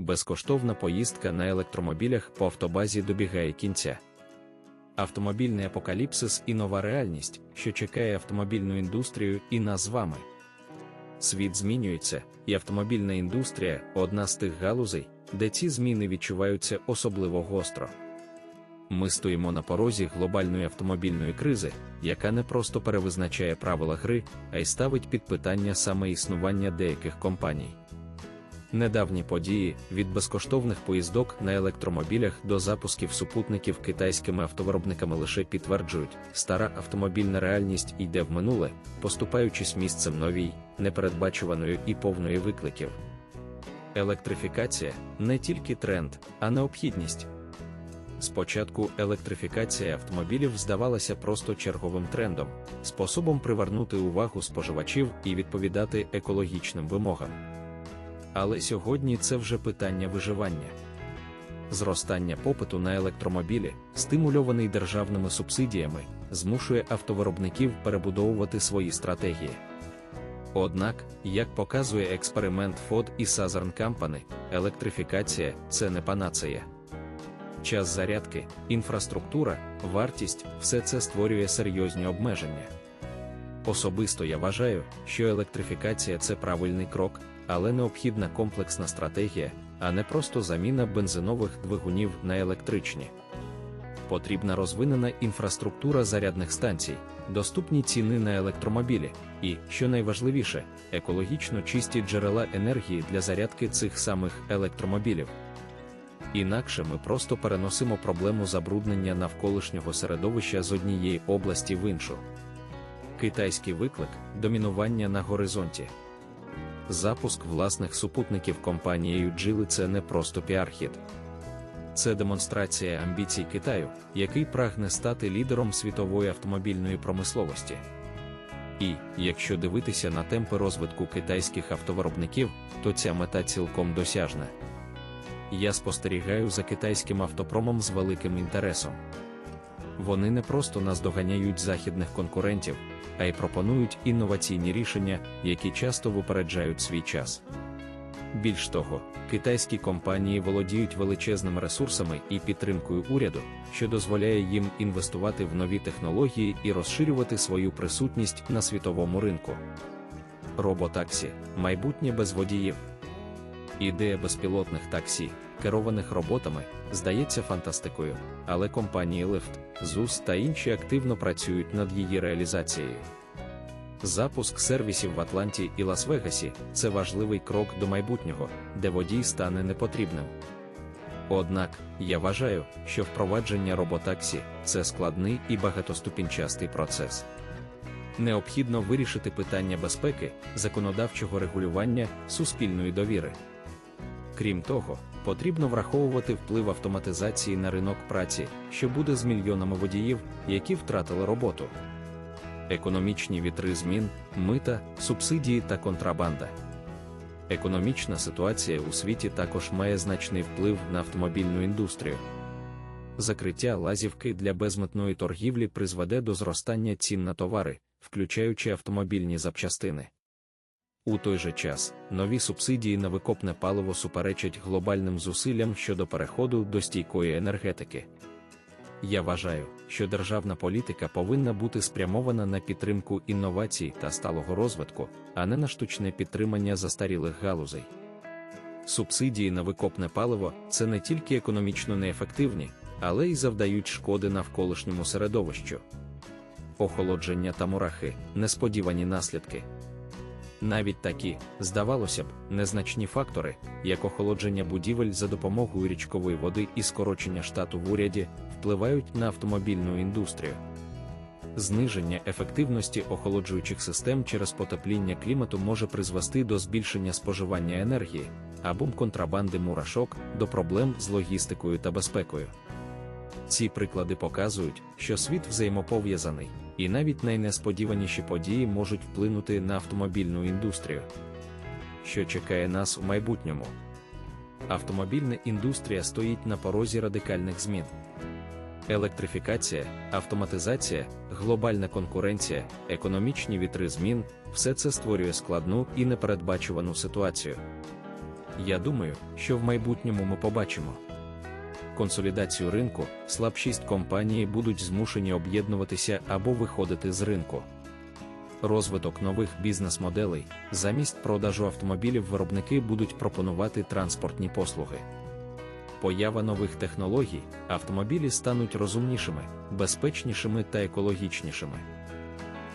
безкоштовна поїздка на електромобілях по автобазі добігає кінця. Автомобільний апокаліпсис і нова реальність, що чекає автомобільну індустрію і нас з вами. Світ змінюється, і автомобільна індустрія одна з тих галузей, де ці зміни відчуваються особливо гостро. Ми стоїмо на порозі глобальної автомобільної кризи, яка не просто перевизначає правила гри, а й ставить під питання саме існування деяких компаній. Недавні події від безкоштовних поїздок на електромобілях до запусків супутників китайськими автовиробниками лише підтверджують, стара автомобільна реальність йде в минуле, поступаючись місцем новій, непередбачуваної і повної викликів. Електрифікація не тільки тренд, а необхідність. Спочатку електрифікація автомобілів здавалася просто черговим трендом, способом привернути увагу споживачів і відповідати екологічним вимогам. Але сьогодні це вже питання виживання. Зростання попиту на електромобілі, стимульований державними субсидіями, змушує автовиробників перебудовувати свої стратегії. Однак, як показує експеримент Ford і Southern Company, електрифікація це не панацея. Час зарядки, інфраструктура, вартість все це створює серйозні обмеження. Особисто я вважаю, що електрифікація це правильний крок, але необхідна комплексна стратегія, а не просто заміна бензинових двигунів на електричні. Потрібна розвинена інфраструктура зарядних станцій, доступні ціни на електромобілі і, що найважливіше, екологічно чисті джерела енергії для зарядки цих самих електромобілів. Інакше ми просто переносимо проблему забруднення навколишнього середовища з однієї області в іншу. Китайський виклик домінування на горизонті. Запуск власних супутників компанією Geely – це не просто піархід. Це демонстрація амбіцій Китаю, який прагне стати лідером світової автомобільної промисловості. І, якщо дивитися на темпи розвитку китайських автовиробників, то ця мета цілком досяжна. Я спостерігаю за китайським автопромом з великим інтересом. Вони не просто наздоганяють західних конкурентів, а й пропонують інноваційні рішення, які часто випереджають свій час. Більш того, китайські компанії володіють величезними ресурсами і підтримкою уряду, що дозволяє їм інвестувати в нові технології і розширювати свою присутність на світовому ринку. Роботаксі майбутнє без водіїв. Ідея безпілотних таксі, керованих роботами, здається фантастикою, але компанії Lyft, ZUS та інші активно працюють над її реалізацією. Запуск сервісів в Атланті і Лас-Вегасі це важливий крок до майбутнього, де водій стане непотрібним. Однак, я вважаю, що впровадження роботаксі це складний і багатоступінчастий процес. Необхідно вирішити питання безпеки, законодавчого регулювання, суспільної довіри. Крім того, потрібно враховувати вплив автоматизації на ринок праці, що буде з мільйонами водіїв, які втратили роботу. Економічні вітри змін, мита, субсидії та контрабанда. Економічна ситуація у світі також має значний вплив на автомобільну індустрію. Закриття лазівки для безмитної торгівлі призведе до зростання цін на товари, включаючи автомобільні запчастини. У той же час нові субсидії на викопне паливо суперечать глобальним зусиллям щодо переходу до стійкої енергетики. Я вважаю, що державна політика повинна бути спрямована на підтримку інновацій та сталого розвитку, а не на штучне підтримання застарілих галузей. Субсидії на викопне паливо це не тільки економічно неефективні, але й завдають шкоди навколишньому середовищу. Охолодження та мурахи несподівані наслідки. Навіть такі, здавалося б, незначні фактори, як охолодження будівель за допомогою річкової води і скорочення штату в уряді, впливають на автомобільну індустрію. Зниження ефективності охолоджуючих систем через потепління клімату може призвести до збільшення споживання енергії або контрабанди мурашок до проблем з логістикою та безпекою. Ці приклади показують, що світ взаємопов'язаний, і навіть найнесподіваніші події можуть вплинути на автомобільну індустрію. Що чекає нас у майбутньому? Автомобільна індустрія стоїть на порозі радикальних змін. Електрифікація, автоматизація, глобальна конкуренція, економічні вітри змін все це створює складну і непередбачувану ситуацію. Я думаю, що в майбутньому ми побачимо консолідацію ринку, слабшість компанії будуть змушені об'єднуватися або виходити з ринку. Розвиток нових бізнес-моделей замість продажу автомобілів виробники будуть пропонувати транспортні послуги. Поява нових технологій, автомобілі стануть розумнішими, безпечнішими та екологічнішими.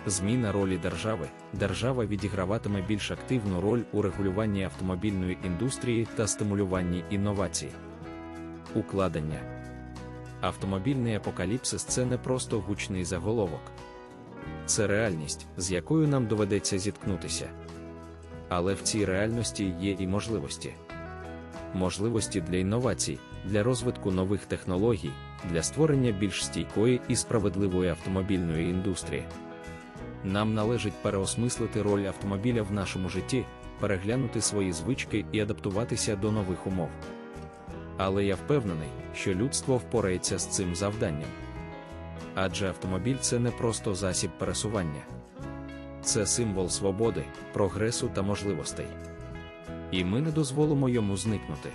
Зміна ролі держави. Держава відіграватиме більш активну роль у регулюванні автомобільної індустрії та стимулюванні інновацій. Укладення Автомобільний апокаліпсис це не просто гучний заголовок. Це реальність, з якою нам доведеться зіткнутися. Але в цій реальності є і можливості. Можливості для інновацій, для розвитку нових технологій, для створення більш стійкої і справедливої автомобільної індустрії. Нам належить переосмислити роль автомобіля в нашому житті, переглянути свої звички і адаптуватися до нових умов. Але я впевнений, що людство впорається з цим завданням. Адже автомобіль це не просто засіб пересування, це символ свободи, прогресу та можливостей. І ми не дозволимо йому зникнути.